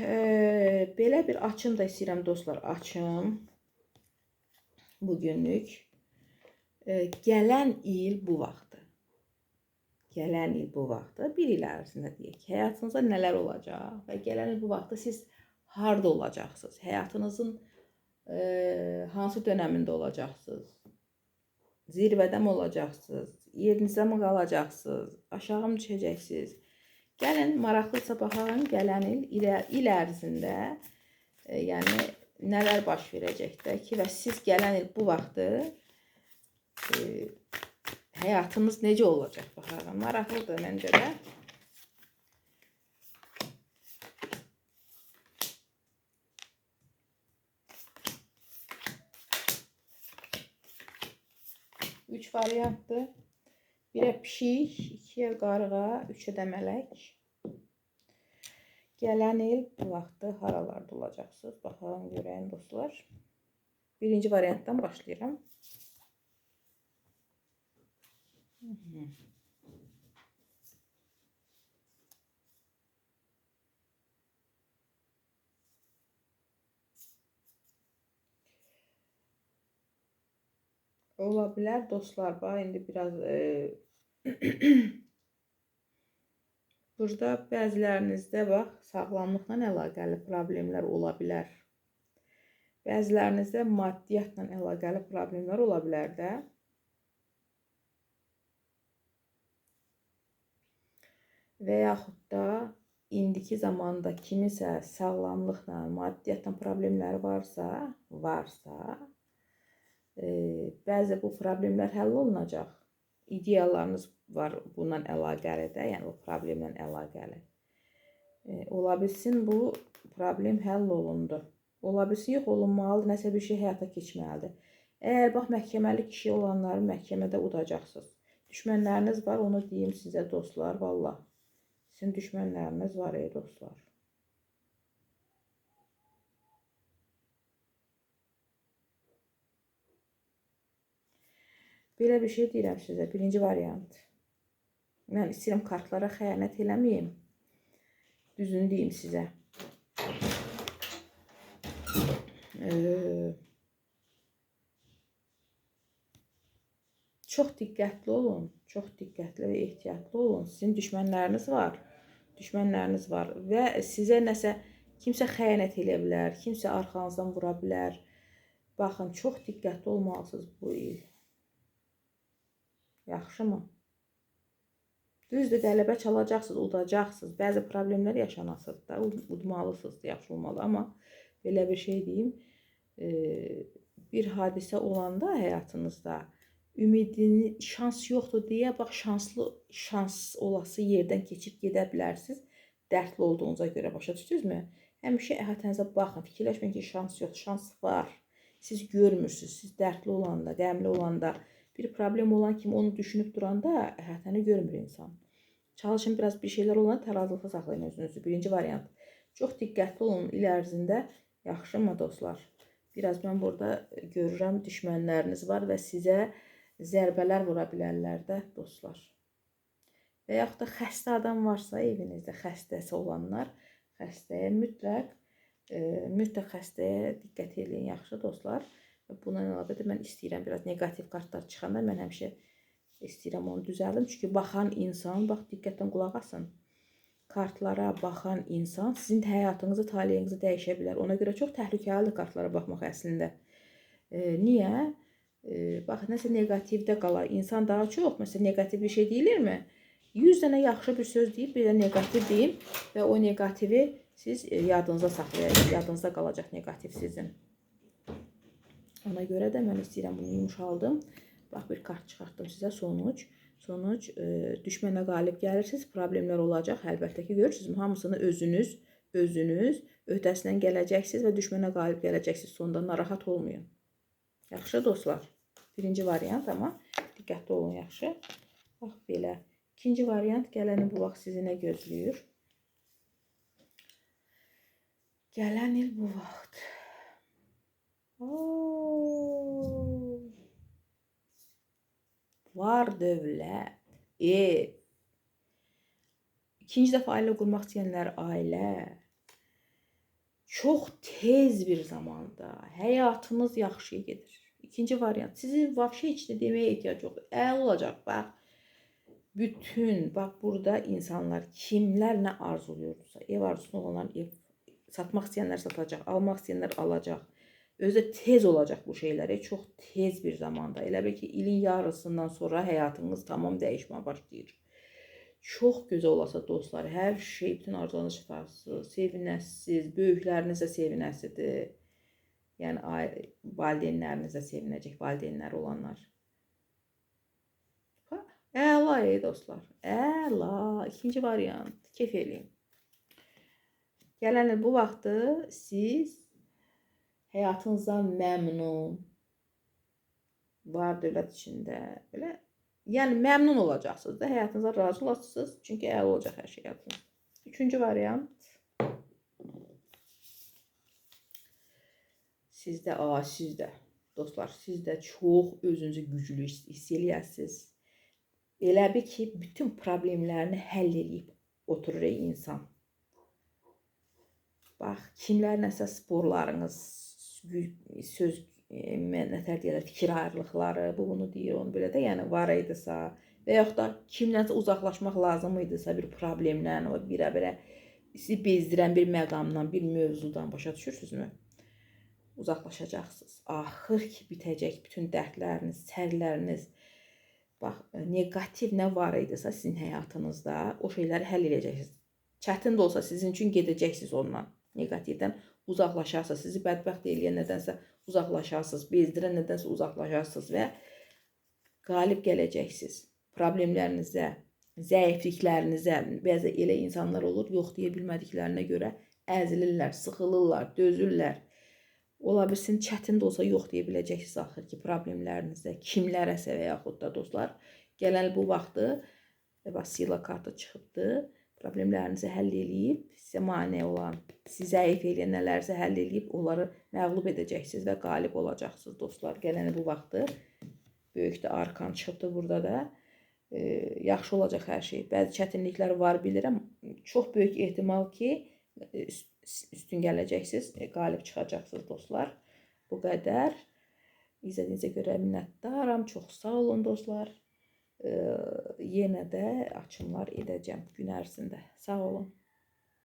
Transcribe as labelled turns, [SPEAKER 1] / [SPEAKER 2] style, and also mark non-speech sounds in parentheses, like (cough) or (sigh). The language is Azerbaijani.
[SPEAKER 1] e, belə bir açım da istəyirəm dostlar, açım. Bugünlük. E, gələn il bu vaxtı. Gələn il bu vaxtı, bir il ərzində deyək, həyatınızda nələr olacaq və gələn il bu vaxtı siz harda olacaqsınız? Həyatınızın e, hansı dönəmində olacaqsınız? Zirvədə mi olacaqsınız? Yerinizdə mi qalacaqsınız? Aşağı mı düşəcəksiniz? Gəlin maraqlısa baxın, gələn il ilə, il ərzində e, yəni nələr baş verəcəkdə ki və siz gələn il bu vaxtı e, həyatınız necə olacaq baxarım. Maraqlıdır məncə də. Üç variantdır. Birə pişik, ikiyə qarğa, üçə də mələk. Gələn il bu vaxtı haralarda olacaqsınız? Baxalım görəyin dostlar. Birinci variantdan başlayıram. -hı. Ola bilər dostlar, bax indi biraz e, (clears throat) Burada bəzilərinizdə bax sağlamlıqla əlaqəli problemlər ola bilər. Bəzilərinizdə maddiyyatla əlaqəli problemlər ola bilər də. Və yaxud da indiki zamanda kimisə sağlamlıqla, maddiyyatla problemləri varsa, varsa, e, bəzi bu problemlər həll olunacaq. İdeyalarınız var bununla əlaqəli də, yəni o problemlə əlaqəli. E, ola bilsin bu problem həll olundu. Ola bilsin yox olunmalıdır, nəsə bir şey həyata keçməlidir. Əgər bax məhkəməli kişi olanları məhkəmədə udacaqsınız. Düşmənləriniz var, onu deyim sizə dostlar, vallah. Sizin düşmənləriniz var ey dostlar. Belə bir şey deyirəm sizə. Birinci variant. Mən istəyirəm kartlara xəyanət eləməyim. Düzünü deyim sizə. Ee, çox diqqətli olun. Çox diqqətli və ehtiyatlı olun. Sizin düşmənləriniz var. Düşmənləriniz var və sizə nəsə kimsə xəyanət eləyə bilər, kimsə arxanızdan vura bilər. Baxın, çox diqqətli olmalısınız bu il. Yaxşımı? Düzdür, qələbə çalacaqsınız, udacaqsınız. Bəzi problemlər yaşanasınız da, udmalısınız, yaxşı olmalı. Amma belə bir şey deyim, e, bir hadisə olanda həyatınızda ümidini, şans yoxdur deyə, bax şanslı, şans olası yerdən keçib gedə bilərsiniz. Dərdli olduğunuza görə başa düşdünüzmü? Həmişə əhatənizə baxın, fikirləşməyin ki, şans yoxdur, şans var. Siz görmürsünüz, siz dərdli olanda, qəmli olanda, bir problem olan kimi onu düşünüb duranda əhatəni görmür insan. Çalışın biraz bir şeylər olanda tərazılıqda saxlayın özünüzü. Birinci variant. Çox diqqətli olun il ərzində. Yaxşımı dostlar? Biraz mən burada görürəm düşmənləriniz var və sizə zərbələr vura bilərlər də dostlar. Və yaxud da xəstə adam varsa evinizdə, xəstəsi olanlar, xəstəyə mütləq e, mütləq xəstəyə diqqət edin, yaxşı dostlar. Buna əlavə də mən istəyirəm biraz neqativ kartlar çıxanda mən həmişə istəyirəm onu düzəldim. Çünki baxan insan, bax diqqətlə qulaq asın. Kartlara baxan insan sizin həyatınızı, taleyinizi dəyişə bilər. Ona görə çox təhlükəlidir kartlara baxmaq əslində. E, niyə? E, bax nəsə neqativdə qalar. İnsan daha çox, məsələn, neqativ bir şey deyilirmi? 100 dənə yaxşı bir söz deyib, bir də neqativ deyim və o neqativi siz yadınıza saxlayacaqsınız. Yadınızda qalacaq neqativ sizin. Ona görə də mən istəyirəm bunu yumşaldım. Bax bir kart çıxartdım sizə sonuc. Sonuc e, düşmənə qalib gəlirsiniz, problemlər olacaq. Əlbəttə ki, görürsüz, hamısını özünüz, özünüz öhdəsindən gələcəksiniz və düşmənə qalib gələcəksiniz. Sonda narahat olmayın. Yaxşı dostlar. Birinci variant amma diqqətli olun yaxşı. Bax belə. İkinci variant gələni bu vaxt sizi nə gözləyir? Gələn il bu vaxt. Oo. Var dövlət, ev. İkinci dəfə ailə qurmaq istəyənlər ailə. çox tez bir zamanda həyatınız yaxşıya gedir. İkinci variant. Sizin vahşi heç nə deməyə ehtiyac yoxdur. Əla olacaq. Bax, bütün bax burada insanlar kimlər nə arzuluyorsa, ev arzusunda olanlar ev satmaq istəyənlər satacaq, almaq istəyənlər alacaq. Özü də tez olacaq bu şeylərə, çox tez bir zamanda. Elə bil ki, ilin yarısından sonra həyatınız tamam dəyişməyə başlayır. Çox gözəl olasa dostlar, hər şey bütün arzularınız şifasız, sevinəsiz, böyüklərinizə sevinəsidir. Yəni valideynlərinizə sevinəcək, valideynlər olanlar. Ha, Əla ey dostlar. Əla. İkinci variant. Kef eləyin. Gələn bu vaxtı siz həyatınızdan məmnun, var dövlət içində belə yəni məmnun olacaqsınız da, həyatınıza razı olacaqsınız. Çünki əla olacaq hər şey həyatınızda. Üçüncü variant Sizdə, a, sizdə dostlar, sizdə çox özünüzü güclü hiss eləyəsiniz. Elə bil ki, bütün problemlərini həll eləyib oturur insan. Bax, kimlər nəsə sporlarınız, söz e, nətər deyirlər, fikir ayrılıqları, bu bunu deyir, onu belə də, yəni var idisə və yaxud da kimlənsə uzaqlaşmaq lazım idisə bir problemdən, o birə-birə sizi bezdirən bir məqamdan, bir mövzudan başa düşürsünüzmü? Uzaqlaşacaqsınız. Axır ki, bitəcək bütün dərdləriniz, sərləriniz. Bax, neqativ nə var idisə sizin həyatınızda, o şeyləri həll edəcəksiniz. Çətin də olsa sizin üçün gedəcəksiniz ondan. Neqativdən uzaqlaşarsınız. Sizi bədbəxt eləyən nədənsə uzaqlaşarsınız, bezdirən nədənsə uzaqlaşarsınız və qalib gələcəksiniz. Problemlərinizə, zəifliklərinizə, bəzi elə insanlar olur, yox deyə bilmədiklərinə görə əzilirlər, sıxılırlar, dözürlər. Ola bilsin çətin də olsa yox deyə biləcəksiniz axır ki, problemlərinizə, kimlərəsə və yaxud da dostlar, gələn bu vaxtı Vasila kartı çıxıbdı. Problemlərinizi həll eləyib, sizə mane olan, sizi zəif eləyən nələrsə həll eləyib, onları məğlub edəcəksiniz və qalib olacaqsınız dostlar. Gələn bu vaxtı böyük də arkan çıxıbdı burada da. E, yaxşı olacaq hər şey. Bəzi çətinliklər var bilirəm. Çox böyük ehtimal ki, e, üst- üstün gələcəksiniz, e, qalib çıxacaqsınız dostlar. Bu qədər. İzlədiyinizə görə minnətdaram. Çox sağ olun dostlar. Yenə də açımlar edəcəm gün ərzində. Sağ olun.